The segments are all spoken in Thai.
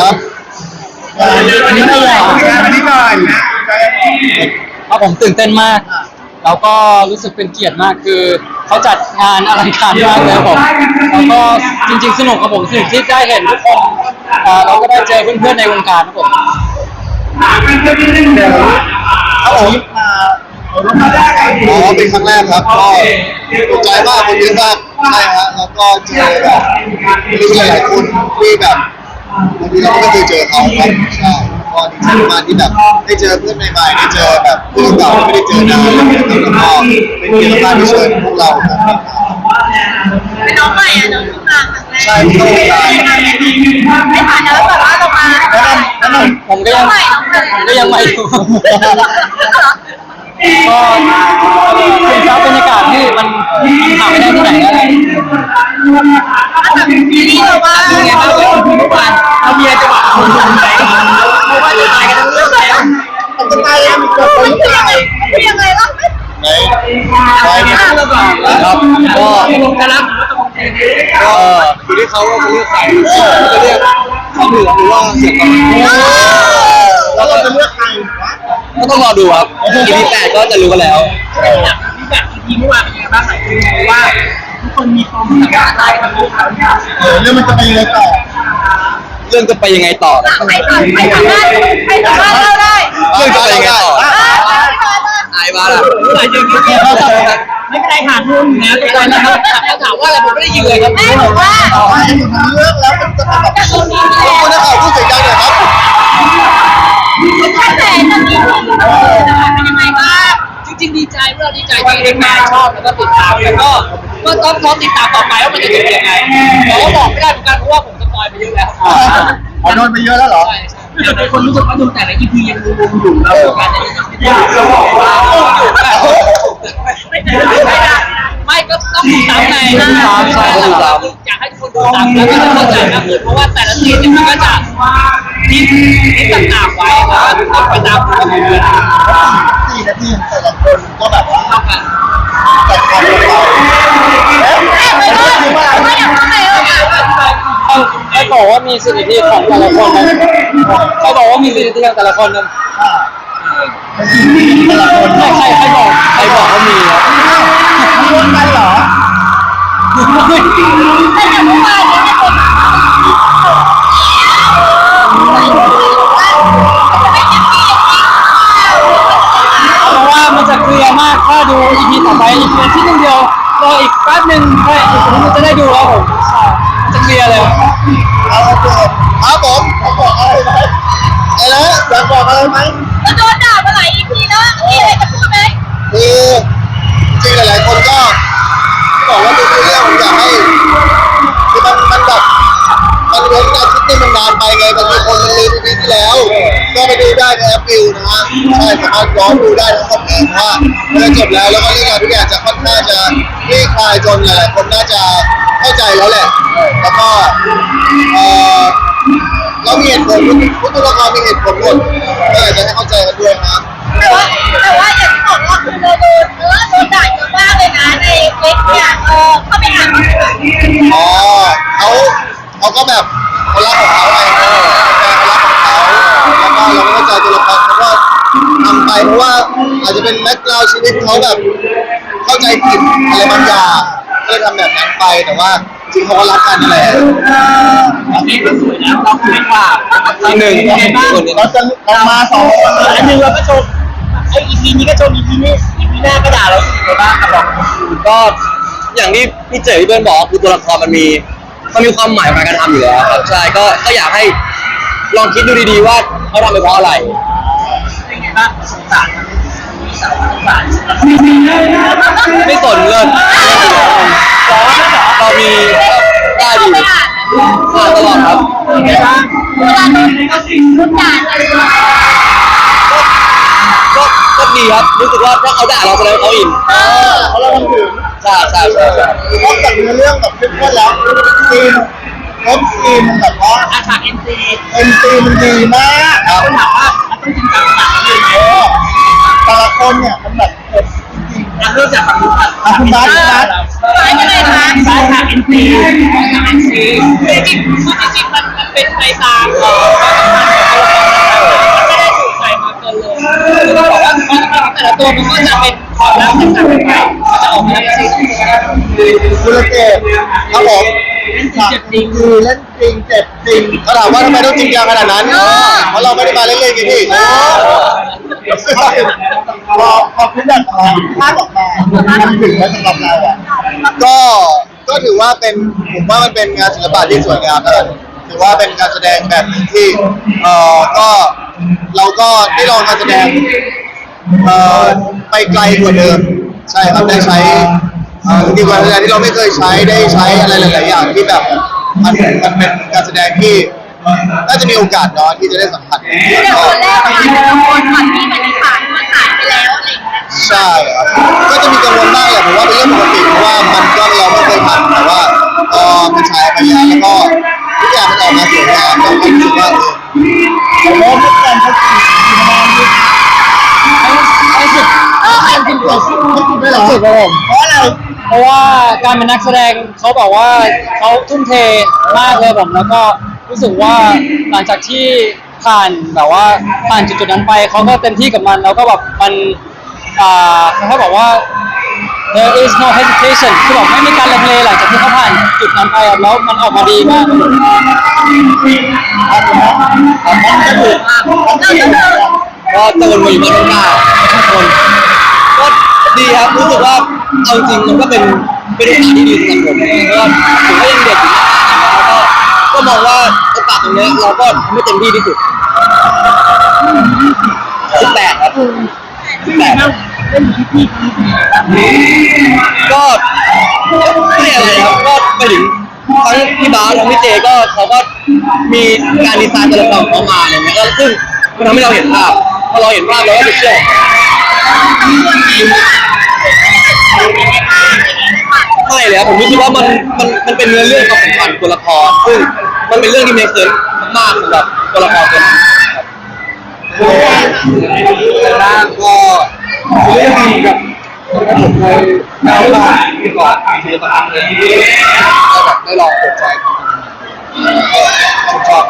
ครับอันนี้ก่อนอันนี้ก่อนครับผมตื่นเต้นมาก แล้วก็รู้สึกเป็นเกียรติมากคือเขาจัดงานอลังการมากเลยครับผมแล้วก็จริง ๆ สนุกครับผมสนุกที่ได้เห็นทุกคนเอ่อเราก็ได้เจอเพื่อนๆในวงการครับผมครับผมอ๋อเป็นครั้งแรกครับก็ตกใจมากคนเยอะมาก ใช่ฮะแล้วก็เจอแบบมีหลายๆคนที่แบบบางทีเราก็ไม่เคยเจอเขาครับใช่ก็ดีใจมากที่แบบได้เจอเพื่อนใหม่ๆได้เจอแบบเพื่อนเก่าที่ไม่ได้เจอนานอะไรอย่างเงี้ยครับแล้วก็เป็นเกียรติมากที่เชิญพวกเราครับเป็นน้องใหม่อะน้องเพิ่งมาครั้งแรกใช่ที่ต้องการไม่ผ่านแล้วแบบว่าเรามา แล้วนั่นผมก็ยังผมก็ยังไม่รู้ก็เป็นครับบรรยากาศที่มันหาไม่ได้ที่ไหนนะถ้าแบบซีรีส์เราว่าเป็นไงบ้างเลยเมื่อวานเรามีอะไรจะบอกคุณผู้ชมไหมเพราะว่าจะตายกันทั้งเรื่องแล้วมันจะตายยังมีคนมันคือยังไงคือยังไงล่ะไหนไปเนี่ยครับก็จะรับ ก็อยู่ที่เขาว่าจะเลือกใครจะเลือกสีเหลืองหรือว่าเสียงทองแล้วเราจะเลือกใครก็ต้องรอดูครับ EP แปดก็จะรู้กันแล้วที่แบบทีเมื่อวานเป็นยังไงบ้างหลายคนมองว่าทุกคนมีความสัมพันธ์อะไรกับลูกเขาเออเรื่องมันจะไปยังไงต่อ เรื่องจะไปยังไงต่อ ใครสามารถใครสามารถเล่าได้ เรื่องจะไปยังไงต่อ มารถอายบ้าล่ะหลายอย่างไม่เป็นไรหาทุนนะทุกคนนะครับเขาถามว่าอะไรผมไม่ได้ยินเลยครับแม่บอกว่าต่อไปอยู่ทางเลือกแล้วมันจะเป็นแบบจะตรงนี้ขอบคุณนะครับผู้เสียงดังหน่อยครับแค่แต่จะมีคนเป็นยังไงบ้างจริงๆดีใจเมื่อดีใจที่ได้มาชอบแล้วก็ติดตามแล้วก็ก็ต้องรอติดตามต่อไปว่ามันจะจบยังไงแต่ว่าบอกไม่ได้เหมือนกันเพราะว่าผมสปอยไปเยอะแล้วอ๋อโดนไปเยอะแล้วเหรอใช่ใช่แต่คนรู้สึกว่าดูแต่ละ EP ยังงงๆอยู่แล้วการจะไม่ได้เราบอกว่าอยู่แบบไม่ได้ไม่ได้ ไม่ก็ต้องติดตามไงตามใช่ต้องติดตามอยากให้ทุกคนดูตามแล้วก็จะเข้าใจมากขึ้นเพราะว่าแต่ละซีนเนี่ยมันก็จะทิ้งทิ้งต่างๆไว้แล้วก็ไปตามดูว่ามันเป็นอะไรสี่นาทีแต่ละคนก็แบบว่าเท่ากันจัดการของเราไม่ได้ไม่อยากทำอะไรเลยใครบอกว่ามีสิทธิของแต่ละคนนะใครบอกว่ามีสิทธิของแต่ละคนนะแต่ละคนไม่ใครใครบอกใคร อไปอีกอาทิตย์นึงเดียวรออีกแป๊บหนึ่งใช่อีกคนมันจะได้ดูแล้วผมใช่มันจะเคลียร์เลยเอาโอเคครับผมผมบอกอะไรไหมอะไรนะอยากบอกอะไรไหมจะโดนด่ามาหลาย EP แล้วมีอะไรจะพูดไหมคือจริงๆหลายๆคนก็บอก ก็ไปดูได้ในแอปวิวนะฮะใช่สามารถย้อนดูได้ทั้งหมดเลยเพราะว่าเมื่อจบแล้วแล้วก็เรื่องราวทุกอย่างจะค่อนข้างจะคลี่คลายจนหลายๆคนน่าจะเข้าใจแล้วแหละ แล้วก็เออเรามีเหตุผลทุกตัวละครมีเหตุผลหมดก็อยากจะให้เข้าใจกันด้วยนะแต่ว่าแต่ว่าอย่างที่บอกว่าคือเราโดนเออโดนด่าเยอะมากเลยนะในเฟซเนี่ยเออเข้าไปอ่านมาค่ะอ๋อเขาเขาก็แบบ เพราะว่าอาจจะเป็นแบ็คกราวชีวิตเขาแบบเข้าใจผิดอะไรบางอย่างก็เลยทำแบบนั้นไปแต่ว่าจริงเขาก็รักกันนั่นแหละอันนี้ก็สวยแล้วเราสวยกว่าที่หนึ่งยังไงบ้างคนนี้เราจะเรามาสองคนอันหนึ่งเราก็ชมไอ้ EP นี้ก็ชม EP นี้ EP หน้าก็ด่าเราอีกไงบ้างครับบอกก็อย่างที่พี่เจ๋พี่เบิร์นบอกคือตัวละครมันมีมันมีความหมายของการกระทำอยู่แล้วครับใช่ก็ก็อยากให้ลองคิดดูดีๆว่าเขาทำไปเพราะอะไรเป็นไง บ้างสงสารมีสาวสงสารไม่สนเงินเรามีได้เข้าดีไปอ่านอ่าตลอดครับเป็นไงบ้างเวลาโดนโดนด่าอะไรก็ก็ดีครับรู้สึกว่าถ้าเขาด่าเราแสดงว่าเขาอินเออเพราะเราทำถึงใช่ใช่ใช่ใช่นอกจากเนื้อเรื่องแบบเข้มข้นแล้วซีนเลิฟซีนมันแบบว่าอาฉาก NC เอ็นซีมันดีมากคนถามว่ามันต้องจริงจัง ต่ละคนเนี่ยมันแบบเผ็ดจริงอะเริ่มจากฝั่งนู้นก่อนอะคุณบาสคุณบาสหายไปไหนคะบ้านฉาก NC ฉาก NC จริงคือจริงมันมันเป็นในตามเอ่อไม่ได้ถูกใส่มาเกินเลยคือต้องบอกว่าความสัมพันแต่ละตัวมันก็จะเป็นความรักต่างกันไปมันจะออกมาเป็นสิ่งที่คุณเกตครับผมเจ็บจริงคือเล่นจริงเจ็บจริงเขาถามว่าทำไมต้องจริงจังขนาดนั้นเพราะเราไม่ได้มาเล่นๆกันพี่ คุณแบบภาพออกมามันถึงแล้วสำหรับเราอะก็ก็ถือว่าเป็นผมว่ามันเป็นงานศิลปะที่สวยงามนะถือว่าเป็นการแสดงแบบหนึ่งที่เอ่อก็เราก็ได้ลองการแสดงเอ่อไปไกลกว่าเดิม ใช่ครับได้ใช้เอ่อจริงๆการแสดงที่เราไม่เคยใช้ได้ใช้อะไรหลาย ๆ อย่างที่แบบมันมันเป็นการแสดงที่น่าจะมีโอกาสน้อยที่จะได้สัมผัสเดี๋ยวคนแรกมาแต่ละคนก่อนที่มันจะผ่านมันหายไปแล้ว ใช่ครับก็จะมีกังวลบ้างแหละผมว่าเป็นเรื่องปกติเพราะว่ามันก็เราไม่เคยทำแต่ว่าพอมันฉายไปแล้วแล้วก็ทุกอย่างมันออกมาสวยงามเราก็รู้สึกว่าเออ ผมว่าทุกคนเขาไอ้สุดเออไอ้คิดว่าสุดเขาคิดไม่หรอสุดครับผมเพราะอะไรเพราะว่าการเป็นนักแสดงเขาบอกว่าเขาทุ่มเทมากเลยผมแล้วก็รู้สึกว่าหลังจากที่ผ่านแบบว่าผ่านจุดๆนั้นไปเขาก็เต็มที่กับมันแล้วก็แบบมัน อ่าเขาบอกว่า there is no hesitation คือแบบไม่มีการลังเลหลังจากที่เขาผ่านจุดนั้นไปอะแล้วมันออกมาดีมากเราก็คือก็ตือนมาอยู่บนหน้าทุกคนก็ดีครับรู้สึกว่าเอาจริงมันก็เป็นเป็นโอกาสที่ดีสำหรับผมเพราะว่าผมก็ยังเด็กอยู่แล้วก็ก็มองว่าโอกาสตรงนี้เราก็ทำให้เต็มที่ที่สุดสิบ แปดครับสิบแปดก็ไม่อะไรครับก็ไปถึงทั้งพี่บาสทั้งพี่เจก็เขาก็มีการดีไซน์ตัวละครของเขามาเงี้ยแล้วซึ่งมันทำให้เราเห็นภาพพอเราเห็นภาพเราก็จะเชื่อไม่เลยครับผมรู้สึกว่ามันมันมันเป็นเนื้อเรื่องความสัมพันธ์ตัวละครซึ่งมันเป็นเรื่องที่มีเซนส์มากสำหรับตัวละครตัวนั้ นร่างก็เรื่องดีกับผมเคยแม่ว่าที่ก่อนที่จะทำเลยก็แบบได้ลองเปิดใจชอบ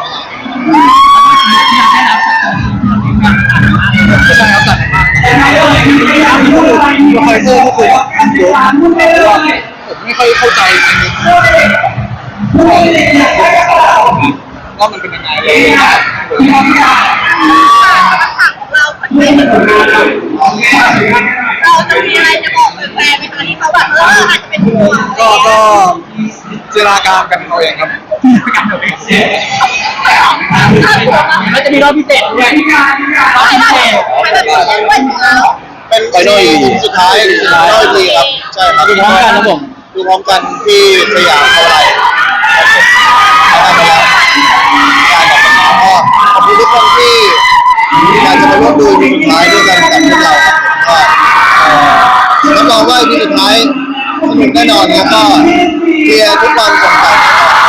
ใช่ครับตัดมากคอยเซอร์ก็คือเยอะผมไม่ค่อยเข้าใจว่ามันเป็นยังไง เลยคำถามของเราคนไม่เห็นเราจะมีอะไรจะบอกแฟนๆไหมคะที่เขาแบบเอออาจจะเป็นห่วงก็ก็จินตนาการกันเอาเองครับมันจะมีรอบพิเศษด้วยรอบพิเศษไม่แบบเล่นด้วยของเราเป็นซีสุดท้ายสุดท้ายร้อยปีครับใช่ครับดูพร้อมกันนะผม ดูพร้อมกันที่สยามเท่าไหร่ครับผมทำไปแล้วการแบบนี้ก็ ขอบคุณทุกคนที่อยากจะมาร่วมดูวีสุดท้ายด้วยกันกับพวกเราครับก็รับรองว่าวีสุดท้ายสนุกแน่นอนแล้วก็เชียร์ทุกคนสงสัยแน่นอน